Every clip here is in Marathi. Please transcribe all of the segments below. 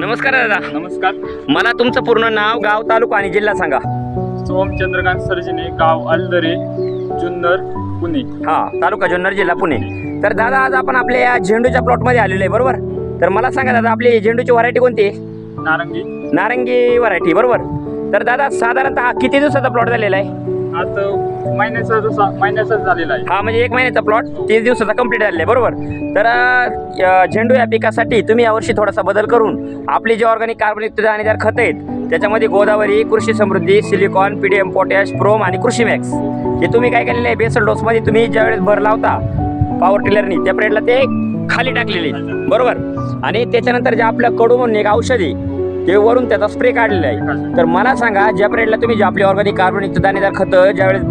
नमस्कार दादा. नमस्कार. मला तुमचं पूर्ण नाव गाव तालुका आणि जिल्हा सांगा. सोहम चंद्रकांत सर्जने गाव अलदरे जुन्नर पुणे. हा तालुका जुन्नर जिल्हा पुणे. तर दादा आज आपण आपल्या या झेंडूच्या प्लॉटमध्ये आलेलो आहे बरोबर? तर मला सांगा दादा आपली झेंडूची व्हरायटी कोणती आहे? नारंगी. नारंगी व्हरायटी बरोबर. तर दादा साधारणतः हा किती दिवसाचा प्लॉट झालेला आहे? आता महिन्याचा जसा महिन्याचा झालेला आहे. हा म्हणजे एक महिन्याचा प्लॉट तीस दिवसाचा कंप्लीट झालेला आहे बरोबर? तर झेंडू या पिकासाठी तुम्ही यावर्षी थोडासा बदल करून आपली जे ऑर्गॅनिक कार्बनयुक्त दाणेदार खतं आहेत त्याच्यामध्ये Godavari Krishi Samruddhi silicon PDM potash prom आणि कृषी मॅक्स हे तुम्ही काय केलेलं आहे? बेसल डोसमध्ये तुम्ही ज्यावेळेस भर लावता पॉवर टिलरनी त्या प्रेडला ते खाली टाकलेले आहेत. बरोबर? आणि त्याच्यानंतर जे आपलं कडू म्हणून एक औषधी ते वरून त्याचा स्प्रे काढलेला आहे. तर मला सांगा ज्या पिरियडला तुम्ही जे आपली ऑर्गॅनिक कार्बनयुक्त दाणेदार खतं ज्यावेळेस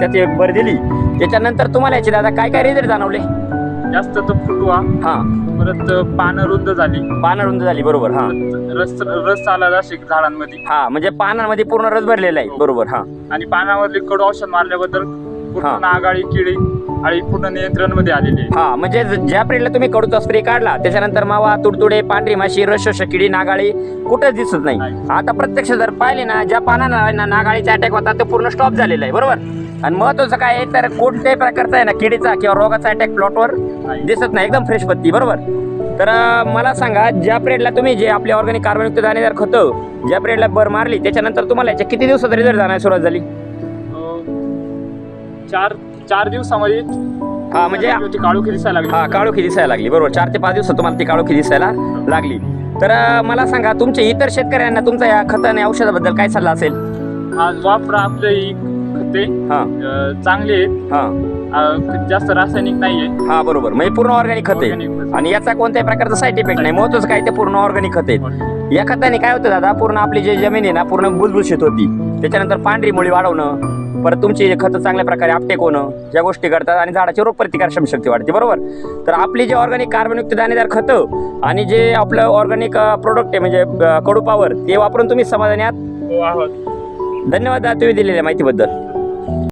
त्याची भर दिली त्याच्यानंतर तुम्हाला याचे दादा काय काय रिझल्ट जाणवले? जास्त तो फुटवा. हा. परत पानं रुंद झाली. पानं रुंद झाली बरोबर हा. रस रस आला जसे झाडांमध्ये. हा म्हणजे पानांमध्ये पूर्ण रस भरलेला आहे बरोबर हा. आणि पानावरली कडू औषध मारल्याबद्दल हा. पूर्ण नागाळी किळी आळी पूर्ण नियंत्रणमध्ये आलेली आहे. हा म्हणजे ज- ज्या पिरियडला तुम्ही कडूचा स्प्रे काढला त्याच्यानंतर मावा तुडतुडे पांढरी माशी रस किडी नागाळी कुठंच दिसत नाही. नाही. आता प्रत्यक्ष जर पाहिले ना ज्या पानांना ना नागाळीचा अटॅक होता ते पूर्ण स्टॉप झालेला आहे बरोबर? आणि महत्वाचं काय आहे तर कोणत्याही प्रकारचा आहे ना किडीचा किंवा रोगाचा अटॅक प्लॉटवर नाही. दिसत नाही एकदम फ्रेश पत्ती बरोबर? तर अं, मला सांगा ज्या पिरियडला तुम्ही जे आपले ऑर्गॅनिक कार्बनयुक्त दाणेदार खतं ज्या पिरियडला बर मारली त्याच्यानंतर तुम्हाला याच्या किती दिवसात रिझल्ट जाण्यास सुरुवात झाली? अं, चार चार दिवसामध्ये हा म्हणजे ती काळोखी दिसायला लागली. हा काळोखी दिसायला लागली. बरोबर चार ते पाच दिवसात तुम्हाला ती काळोखी दिसायला लागली. तर मला सांगा तुमच्या इतर शेतकऱ्यांना तुमचा या खताने औषधाबद्दल काय सल्ला असेल? आज वापरा आपले खते. चांगले आहेत. हा. जास्त रासायनिक नाहीये. हा बरोबर. म्हणजे पूर्ण ऑर्गॅनिक खत आहे. खत. आणि याचा कोणत्याही प्रकारचा साईड इफेक्ट नाही. महत्वाचं काय ते पूर्ण ऑर्गॅनिक खत आहेत या खताने काय होतं दादा? पूर्ण आपली जी जमीन आहे ना पूर्ण भुसभुशीत होती. त्याच्यानंतर पांढरी मुळी वाढवणं परत तुमची खतं चांगल्या प्रकारे आपटेक होणं या गोष्टी करतात आणि झाडाची रोगप्रतिकार शक्ती वाढते बरोबर? तर आपली जे ऑर्गॅनिक कार्बनयुक्त दाणेदार खतं आणि जे आपलं ऑर्गॅनिक प्रोडक्ट आहे म्हणजे कडू पावर ते वापरून तुम्ही समाधानी आहात? हो धन्यवाद दिलेल्या माहितीबद्दल.